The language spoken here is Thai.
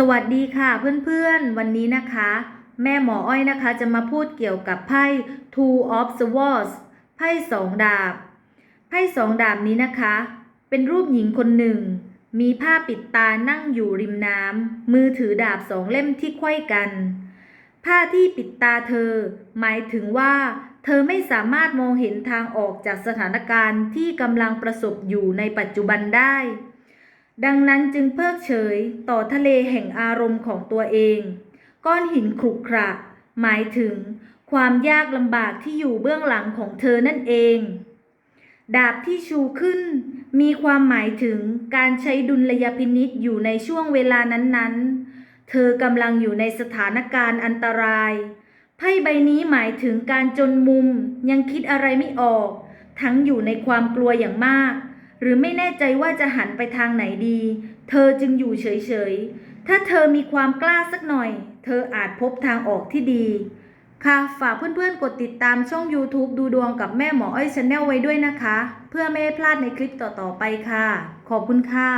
สวัสดีค่ะเพื่อนๆ วันนี้นะคะ แม่หมออ้อยนะคะจะมาพูดเกี่ยวกับไพ่ Two of Swords ไพ่สองดาบ ไพ่สองดาบนี้นะคะ เป็นรูปหญิงคนหนึ่ง มีผ้าปิดตานั่งอยู่ริมน้ำมือถือดาบสองเล่มที่ไขว้กัน ผ้าที่ปิดตาเธอ หมายถึงว่า เธอไม่สามารถมองเห็นทางออกจากสถานการณ์ที่กำลังประสบอยู่ในปัจจุบันได้ ดังนั้นจึงเพิกเฉยต่อทะเลแห่งอารมณ์ของตัวเอง ก้อนหินขรุขระ หมายถึง ความยากลำบากที่อยู่เบื้องหลังของเธอนั่นเอง ดาบที่ชูขึ้น มีความหมายถึงการใช้ดุลยพินิษอยู่ในช่วงเวลานั้นๆ เธอกำลังอยู่ในสถานการณ์อันตราย ไพ่ใบนี้หมายถึงการจนมุมยังคิดอะไรไม่ออก ทั้งอยู่ในความกลัวอย่างมาก หรือไม่แน่ใจว่าจะหันไปทางไหนดี เธอจึงอยู่เฉยๆ ถ้าเธอมีความกล้าสักหน่อย เธออาจพบทางออกที่ดี ค่ะฝากเพื่อนๆ กดติดตามช่อง YouTube ดูดวงกับแม่หมออ้อยชาแนลไว้ด้วยนะคะ เพื่อไม่ให้พลาดในคลิปต่อๆไปค่ะ ขอบคุณค่ะ